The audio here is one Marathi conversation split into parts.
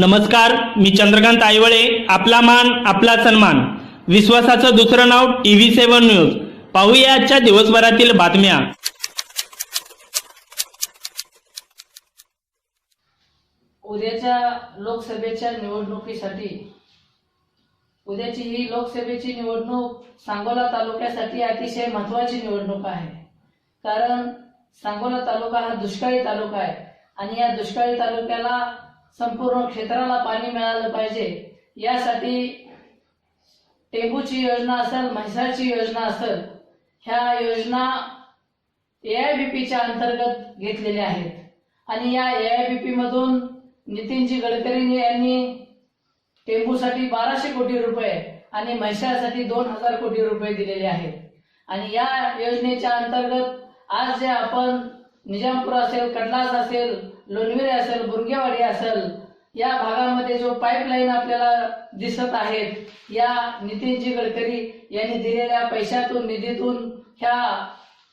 नमस्कार मी चंद्रकांत आईवळे आपला मान आपला सन्मान. विश्वासाचं दुसरं नाव टीव्ही सेव्हन न्यूज. पाहूया आजच्या दिवसभरातील बातम्या. उद्याच्या लोकसभेच्या निवडणुकीसाठी उद्याची ही लोकसभेची निवडणूक सांगोला तालुक्यासाठी अतिशय महत्वाची निवडणूक आहे. कारण सांगोला तालुका हा दुष्काळी तालुका आहे आणि या दुष्काळी तालुक्याला संपूर्ण क्षेत्राला पाणी मिळालं पाहिजे. यासाठी टेंबूची योजना असेल म्हैसाची योजना असेल ह्या योजना ए आय बी पीच्या अंतर्गत घेतलेल्या आहेत. आणि या ए आय बी पीमधून नितीनजी गडकरी यांनी टेंबूसाठी बाराशे कोटी रुपये आणि म्हैशासाठी दोन हजार कोटी रुपये दिलेले आहेत. आणि या योजनेच्या अंतर्गत आज जे आपण निजामपूर असेल कडलास असेल लोणवेरे असेल बुरगेवाडी असेल या भागामध्ये जो पाईपलाईन आपल्याला दिसत आहेत या नितीनजी गडकरी यांनी दिलेल्या पैशातून निधीतून ह्या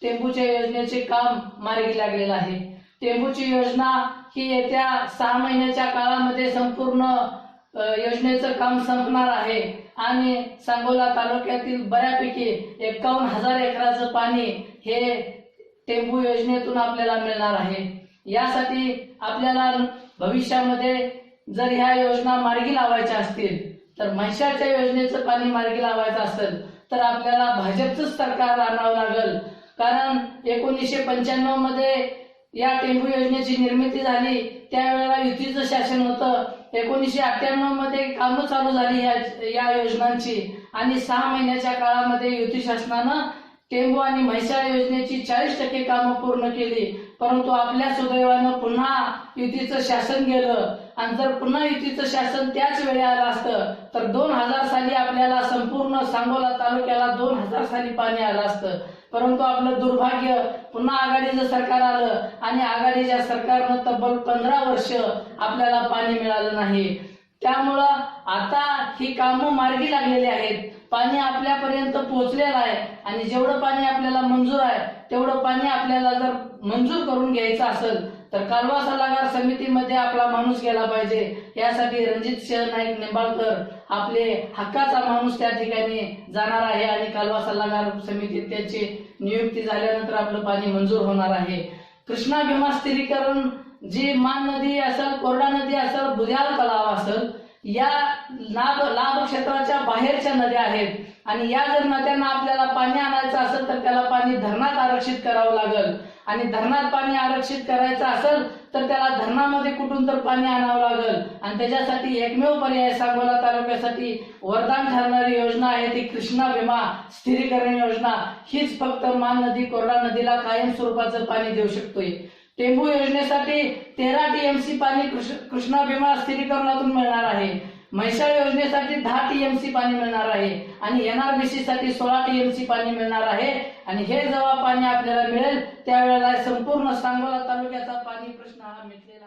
टेंबूच्या योजनेचे काम मार्गी लागलेलं आहे. टेंबूची योजना ही येत्या सहा महिन्याच्या काळामध्ये संपूर्ण योजनेचं काम संपणार आहे. आणि सांगोला तालुक्यातील बऱ्यापैकी एकावन्न हजार एकराचं पाणी हे टेंबू योजनेतून आपल्याला मिळणार आहे. यासाठी आपल्याला भविष्यामध्ये जर ह्या योजना मार्गी लावायच्या असतील तर म्हैसाळच्या योजनेचं पाणी मार्गी लावायचं असेल तर आपल्याला भाजपचंच सरकार आणावं लागल. कारण एकोणीसशे पंच्याण्णवमध्ये या टेंबू योजनेची निर्मिती झाली त्यावेळेला युतीचं शासन होतं. एकोणीसशे अठ्ठ्याण्णवमध्ये कामं चालू झाली या या योजनांची. आणि सहा महिन्याच्या काळामध्ये युती शासनानं टेंबू आणि म्हैसाळ योजनेची चाळीस टक्के कामं पूर्ण केली. परंतु आपल्या सुदैवानं पुन्हा युतीचं शासन गेलं. आणि जर पुन्हा युतीचं शासन त्याच वेळी आलं असतं तर दोन हजार साली आपल्याला संपूर्ण सांगोला तालुक्याला दोन हजार साली पाणी आलं असतं. परंतु आपलं दुर्भाग्य पुन्हा आघाडीचं सरकार आलं आणि आघाडीच्या सरकारनं तब्बल पंधरा वर्ष आपल्याला पाणी मिळालं नाही. त्यामुळं आता ही कामं मार्गी लागलेली आहेत. पाणी आपल्यापर्यंत पोहोचलेलं आहे आणि जेवढं पाणी आपल्याला मंजूर आहे तेवढं पाणी आपल्याला जर मंजूर करून घ्यायचं असेल तर कालवा सल्लागार समितीमध्ये आपला माणूस गेला पाहिजे. यासाठी रणजित सिंह नाईक निंबाळकर आपले हक्काचा माणूस त्या ठिकाणी जाणार आहे आणि कालवा सल्लागार समितीत त्याची नियुक्ती झाल्यानंतर आपलं पाणी मंजूर होणार आहे. कृष्णा भीमा स्थिरीकरण जी मान नदी असेल कोरडा नदी असेल बुध्याल तलाव असेल या लाभ लाभ क्षेत्राच्या बाहेरच्या नद्या आहेत. आणि या जर नद्यांना आपल्याला पाणी आणायचं असेल तर त्याला पाणी धरणात आरक्षित करावं लागेल. आणि धरणात पाणी आरक्षित करायचं असेल तर त्याला धरणामध्ये कुठून तर पाणी आणावं लागेल. आणि त्याच्यासाठी एकमेव पर्याय सांगोला तालुक्यासाठी वरदान ठरणारी योजना आहे ती कृष्णा विमा स्थिरीकरण योजना. हीच फक्त मान नदी कोरडा नदीला कायम स्वरूपाचं पाणी देऊ शकतोय टेंबू योजनेसाठी तेरा टीएमसी पाणी कृष्णा भीमा स्थिरीकरणातून मिळणार आहे. म्हैसाळ योजनेसाठी दहा टीएमसी पाणी मिळणार आहे आणि एनआरबीसी साठी सोळा टीएमसी पाणी मिळणार आहे. आणि हे जेव्हा पाणी आपल्याला मिळेल त्यावेळेला संपूर्ण सांगोला तालुक्याचा पाणी प्रश्न हा मिटलेला